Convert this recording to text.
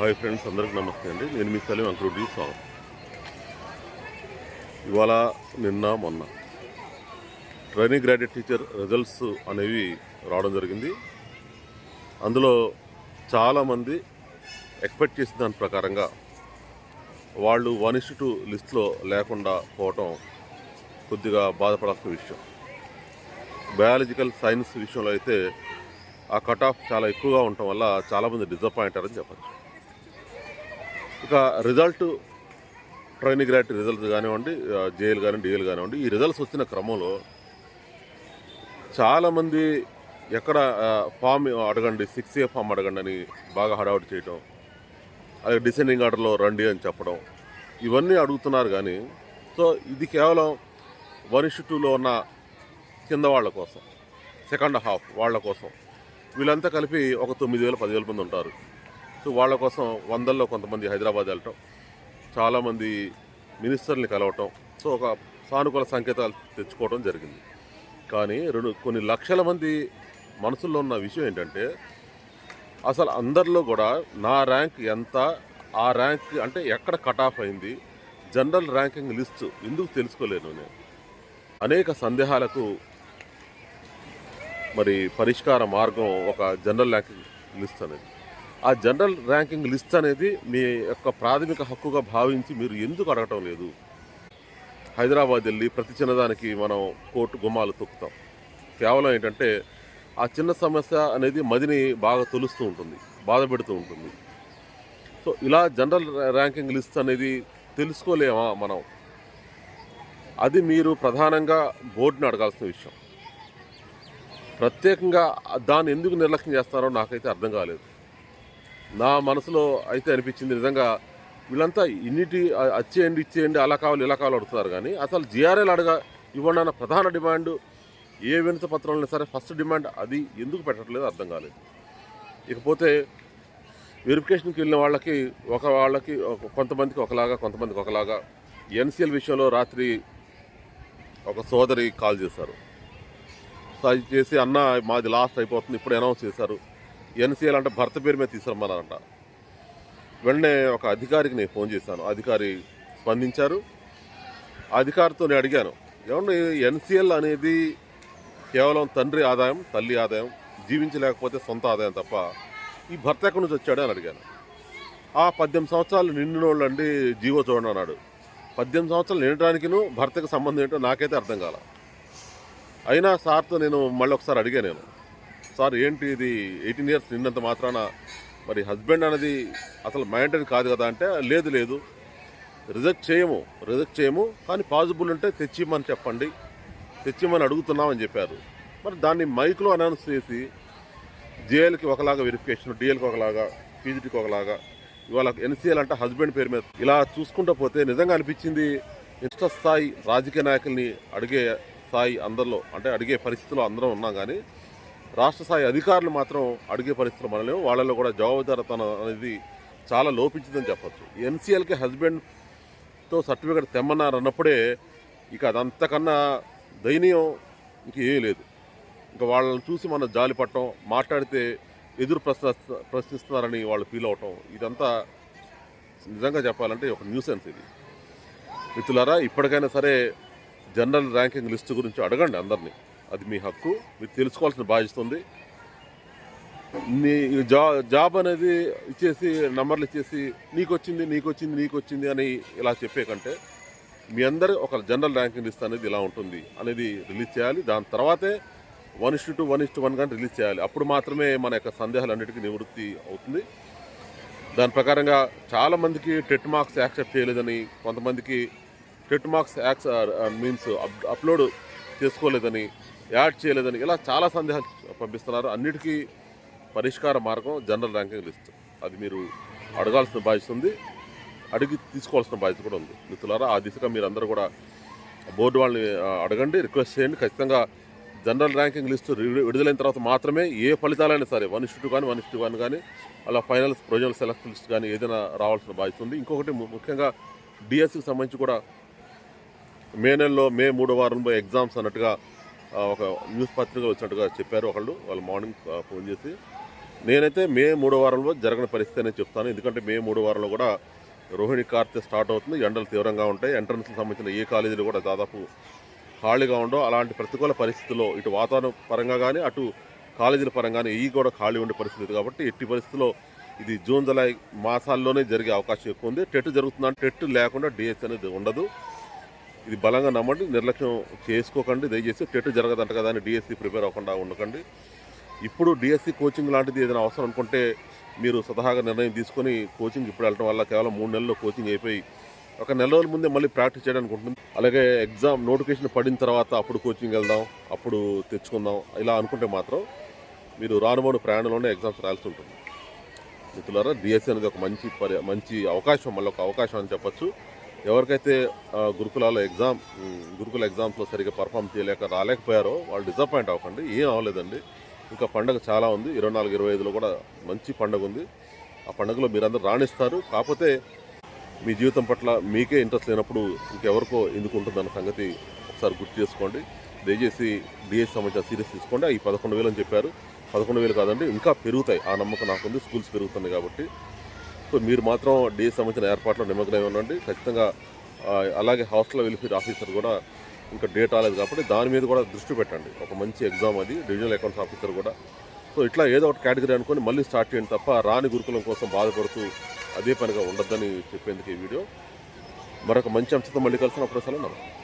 Hi friends అందరికి నమస్తే అండి. నేను మీ సలీం అంకురుడి స్వాగతం ఇవాళ నిన్న మొన్న ట్రైనింగ్ గ్రాడ్యుయేట్ టీచర్ రిజల్ట్స్ అనేవి రావడం జరిగింది. అందులో చాలామంది ఎక్స్పెక్ట్ చేసిన దాని ప్రకారంగా వాళ్ళు వన్ ఇస్ టూ లిస్ట్లో లేకుండా పోవటం కొద్దిగా బాధపడాల్సిన విషయం. బయాలజికల్ సైన్స్ విషయంలో అయితే ఆ కట్ ఆఫ్ చాలా ఎక్కువగా ఉండటం వల్ల చాలామంది డిజపాయింట్ అని చెప్పచ్చు. ఇక రిజల్ట్ ట్రైనింగ్ గ్రాట్ రిజల్ట్స్ కానివ్వండి జేఎల్ కానీ డిఎల్ కానివ్వండి ఈ రిజల్ట్స్ వచ్చిన క్రమంలో చాలామంది ఎక్కడ ఫామ్ అడగండి సిక్స్ ఏ ఫామ్ అడగండి అని బాగా హడావుడి చేయటం అలాగే డిసెండింగ్ ఆర్డర్లో రండి అని చెప్పడం ఇవన్నీ అడుగుతున్నారు కానీ సో ఇది కేవలం వన్ ఇష్ టూలో ఉన్న కింద వాళ్ళ కోసం సెకండ్ హాఫ్ వాళ్ళ కోసం. వీళ్ళంతా కలిపి ఒక తొమ్మిది వేల పదివేల మంది ఉంటారు. సో వాళ్ళ కోసం వందల్లో కొంతమంది హైదరాబాద్ వెళ్ళటం చాలామంది మినిస్టర్ని కలవటం సో ఒక సానుకూల సంకేతాలు తెచ్చుకోవడం జరిగింది. కానీ రెండు కొన్ని లక్షల మంది మనసులో ఉన్న విషయం ఏంటంటే అసలు అందరిలో కూడా నా ర్యాంక్ ఎంత ఆ ర్యాంక్ అంటే ఎక్కడ కట్ ఆఫ్ అయింది జనరల్ ర్యాంకింగ్ లిస్టు ఎందుకు తెలుసుకోలేను నేను? అనేక సందేహాలకు మరి పరిష్కార మార్గం ఒక జనరల్ ర్యాంకింగ్ లిస్ట్ అనేది. ఆ జనరల్ ర్యాంకింగ్ లిస్ట్ అనేది మీ యొక్క ప్రాథమిక హక్కుగా భావించి మీరు ఎందుకు అడగటం లేదు? హైదరాబాద్ వెళ్ళి ప్రతి చిన్నదానికి మనం కోర్టు గుమ్మాలు తొక్కుతాం. కేవలం ఏంటంటే ఆ చిన్న సమస్య అనేది మదిని బాగా తొలుస్తూ ఉంటుంది బాధ పెడుతూ ఉంటుంది. సో ఇలా జనరల్ ర్యాంకింగ్ లిస్ట్ అనేది తెలుసుకోలేమా మనం? అది మీరు ప్రధానంగా బోర్డుని అడగాల్సిన విషయం. ప్రత్యేకంగా దాన్ని ఎందుకు నిర్లక్ష్యం చేస్తారో నాకైతే అర్థం కాలేదు. నా మనసులో అయితే అనిపించింది నిజంగా వీళ్ళంతా ఇన్నిటి అచ్చేయండి ఇచ్చేయండి అలా కావాలి ఇలా కావాలి అడుగుతున్నారు కానీ అసలు జిఆర్ఎల్ అడగా ఇవ్వండి అన్న ప్రధాన డిమాండ్ ఏ వినత పత్రంలో సరే ఫస్ట్ డిమాండ్ అది ఎందుకు పెట్టట్లేదు అర్థం కాలేదు. ఇకపోతే వెరిఫికేషన్కి వెళ్ళిన వాళ్ళకి ఒక వాళ్ళకి కొంతమందికి ఒకలాగా కొంతమందికి ఒకలాగా ఎన్సిఎల్ విషయంలో రాత్రి ఒక సోదరి కాల్ చేశారు. సో అది చేసి అన్న మాది లాస్ట్ అయిపోతుంది ఇప్పుడు అనౌన్స్ చేశారు. ఎన్సీఎల్ అంటే భర్త పేరు మీద తీసుకురమ్మన్నారంట. వెంటనే ఒక అధికారికి నేను ఫోన్ చేశాను. అధికారి స్పందించారు. అధికారితో నేను అడిగాను ఏమంటే ఎన్సీఎల్ అనేది కేవలం తండ్రి ఆదాయం తల్లి ఆదాయం జీవించలేకపోతే సొంత ఆదాయం తప్ప ఈ భర్త ఎక్కడి నుంచి వచ్చాడు? అని అడిగాను. ఆ పద్దెనిమిది సంవత్సరాలు నిండినోళ్ళు అండి జీవో చూడండి అన్నాడు. పద్దెనిమిది సంవత్సరాలు నిండటానికిను భర్తకు సంబంధం ఏంటో నాకైతే అర్థం కాల. అయినా సార్తో నేను మళ్ళీ ఒకసారి అడిగాను నేను. సార్ ఏంటి ఇది ఎయిటీన్ ఇయర్స్ నిన్నంత మాత్రాన మరి హస్బెండ్ అనేది అసలు మైంటైన్ కాదు కదా అంటే లేదు లేదు. రిజెక్ట్ చేయము రిజెక్ట్ చేయము కానీ పాజిబుల్ ఉంటే తెచ్చిమ్మని చెప్పండి. తెచ్చిమ్మని అడుగుతున్నామని చెప్పారు. మరి దాన్ని మైక్లో అనౌన్స్ చేసి జేఎల్కి ఒకలాగా వెరిఫికేషన్ డిఎల్కి ఒకలాగా పీజీటీకి ఒకలాగా ఇవాళ ఎన్సీఎల్ అంటే హస్బెండ్ పేరు మీద ఇలా చూసుకుంటూ పోతే నిజంగా అనిపించింది ఇష్ట స్థాయి రాజకీయ నాయకుల్ని అడిగే స్థాయి అందరిలో అంటే అడిగే పరిస్థితిలో అందరం ఉన్నాం కానీ రాష్ట్ర స్థాయి అధికారులు మాత్రం అడిగే పరిస్థితులు మనలేము వాళ్ళలో కూడా జవాబుదారతనం అనేది చాలా లోపించిందని చెప్పొచ్చు. ఎన్సీఎల్కి హస్బెండ్తో సర్టిఫికేట్ తెమ్మన్నారు అన్నప్పుడే ఇక అదంతకన్నా దయనీయం ఇంక ఏమీ లేదు. ఇంకా వాళ్ళని చూసి మనం జాలి పట్టడం మాట్లాడితే ఎదురు ప్రశ్న ప్రశ్నిస్తున్నారని వాళ్ళు ఫీల్ అవటం ఇదంతా నిజంగా చెప్పాలంటే ఒక న్యూసెన్స్ ఇది. మిత్రులారా ఇప్పటికైనా సరే జనరల్ ర్యాంకింగ్ లిస్ట్ గురించి అడగండి అందరినీ. అది మీ హక్కు మీరు తెలుసుకోవాల్సిన బాధ్యత ఉంది. నీ జా జాబ్ అనేది ఇచ్చేసి నంబర్లు ఇచ్చేసి నీకు వచ్చింది నీకు వచ్చింది నీకు వచ్చింది అని ఇలా చెప్పే కంటే మీ అందరు ఒక జనరల్ ర్యాంకింగ్ లిస్ట్ అనేది ఇలా ఉంటుంది అనేది రిలీజ్ చేయాలి. దాని తర్వాతే one is to one is to one కానీ రిలీజ్ చేయాలి. అప్పుడు మాత్రమే మన యొక్క సందేహాలు అన్నిటికీ నివృత్తి అవుతుంది. దాని ప్రకారంగా చాలామందికి టెట్ మార్క్స్ యాక్సెప్ట్ చేయలేదని కొంతమందికి టెట్ మార్క్స్ యాక్స్ మీన్స్ అప్లోడ్ చేసుకోలేదని యాడ్ చేయలేదని ఇలా చాలా సందేహాలు పంపిస్తున్నారు. అన్నిటికీ పరిష్కార మార్గం జనరల్ ర్యాంకింగ్ లిస్ట్. అది మీరు అడగాల్సిన బాధ్యత ఉంది. అడిగి తీసుకోవాల్సిన బాధ్యత కూడా ఉంది. మిత్రులారా ఆ దిశగా మీరు అందరూ కూడా బోర్డు వాళ్ళని అడగండి రిక్వెస్ట్ చేయండి. ఖచ్చితంగా జనరల్ ర్యాంకింగ్ లిస్టు విడుదలైన తర్వాత మాత్రమే ఏ ఫలితాలైనా సరే వన్ ఇష్యూ టూ కానీ వన్ ఇష్యూ వన్ కానీ అలా ఫైనల్ ప్రొవిజనల్ సెలెక్ట్ లిస్ట్ కానీ ఏదైనా రావాల్సిన బాధ్యత ఉంది. ఇంకొకటి ముఖ్యంగా డిఎస్సికి సంబంధించి కూడా మే నెలలో మే మూడో వారంలో ఎగ్జామ్స్ అన్నట్టుగా ఒక న్యూస్ పత్రిక వచ్చినట్టుగా చెప్పారు ఒకళ్ళు. వాళ్ళు మార్నింగ్ ఫోన్ చేసి నేనైతే మే మూడో వారంలో జరగని పరిస్థితి అనేది చెప్తాను. ఎందుకంటే మే మూడో వారంలో కూడా రోహిణి కార్తె స్టార్ట్ అవుతుంది. ఎండలు తీవ్రంగా ఉంటాయి. ఎంట్రన్స్కి సంబంధించిన ఏ కాలేజీలు కూడా దాదాపు ఖాళీగా ఉండవు. అలాంటి ప్రతికూల పరిస్థితుల్లో ఇటు వాతావరణ పరంగా కానీ అటు కాలేజీల పరంగానే ఈ కూడా ఖాళీ ఉండే పరిస్థితి కాబట్టి ఎట్టి పరిస్థితుల్లో ఇది జూన్ జులై మాసాల్లోనే జరిగే అవకాశం ఎక్కువ ఉంది. టెట్ జరుగుతుందంటే టెట్ లేకుండా డిఎస్ అనేది ఉండదు. ఇది బలంగా నమ్మండి నిర్లక్ష్యం చేసుకోకండి దయచేసి టెట్ జరగదంట కదా అని డిఎస్సి ప్రిపేర్ అవ్వకుండా ఉండకండి. ఇప్పుడు డిఎస్సి కోచింగ్ లాంటిది ఏదైనా అవసరం అనుకుంటే మీరు స్వతహాగా నిర్ణయం తీసుకొని కోచింగ్ ఇప్పుడు వెళ్ళడం వల్ల కేవలం మూడు నెలల్లో కోచింగ్ అయిపోయి ఒక నెల రోజుల ముందే మళ్ళీ ప్రాక్టీస్ చేయడానికి ఉంటుంది. అలాగే ఎగ్జామ్ నోటిఫికేషన్ పడిన తర్వాత అప్పుడు కోచింగ్ వెళ్దాం అప్పుడు తెచ్చుకుందాం ఇలా అనుకుంటే మాత్రం మీరు రానుమోను ప్రయాణంలోనే ఎగ్జామ్స్ రాయాల్సి ఉంటుంది. మిత్రులారా డిఎస్సీ అనేది ఒక మంచి పరి మంచి అవకాశం మళ్ళీ ఒక అవకాశం అని చెప్పొచ్చు. ఎవరికైతే ఆ, గురుకులాలో ఎగ్జామ్ గురుకుల ఎగ్జామ్స్లో సరిగ్గా పర్ఫామ్ చేయలేక రాలేకపోయారో వాళ్ళు డిసప్పాయింట్ అవ్వకండి. ఏం అవ్వలేదండి. ఇంకా పండగ చాలా ఉంది. ఇరవై నాలుగు ఇరవై ఐదులో కూడా మంచి పండగ ఉంది. ఆ పండుగలో మీరందరూ రాణిస్తారు. కాకపోతే మీ జీవితం పట్ల మీకే ఇంట్రెస్ట్ లేనప్పుడు ఇంకెవరికో ఎందుకు ఉంటుందన్న సంగతి ఒకసారి గుర్తు చేసుకోండి. దయచేసి డిఎస్ సంబంధించిన సీరియస్ తీసుకోండి. ఈ పదకొండు వేలు అని చెప్పారు. పదకొండు వేలు కాదండి ఇంకా పెరుగుతాయి. ఆ నమ్మకం నాకుంది. స్కూల్స్ పెరుగుతుంది కాబట్టి. సో మీరు మాత్రం డిఎస్ సంబంధించిన ఏర్పాట్లో నిమగ్నమై ఉండండి. ఖచ్చితంగా అలాగే హాస్టల్ వెల్ఫేర్ ఆఫీసర్ కూడా ఇంకా డేట్ రాలేదు కాబట్టి దాని మీద కూడా దృష్టి పెట్టండి. ఒక మంచి ఎగ్జామ్ అది డివిజనల్ అకౌంట్స్ ఆఫీసర్ కూడా. సో ఇట్లా ఏదో ఒకటి కేటగిరీ అనుకొని మళ్ళీ స్టార్ట్ చేయండి తప్ప రాని గురుకులం కోసం బాధపడుతూ అదే పనిగా ఉండద్దని చెప్పేందుకు ఈ వీడియో. మరొక మంచి అంశంతో మళ్ళీ కలిసినప్పుడు అసలు నమస్తే.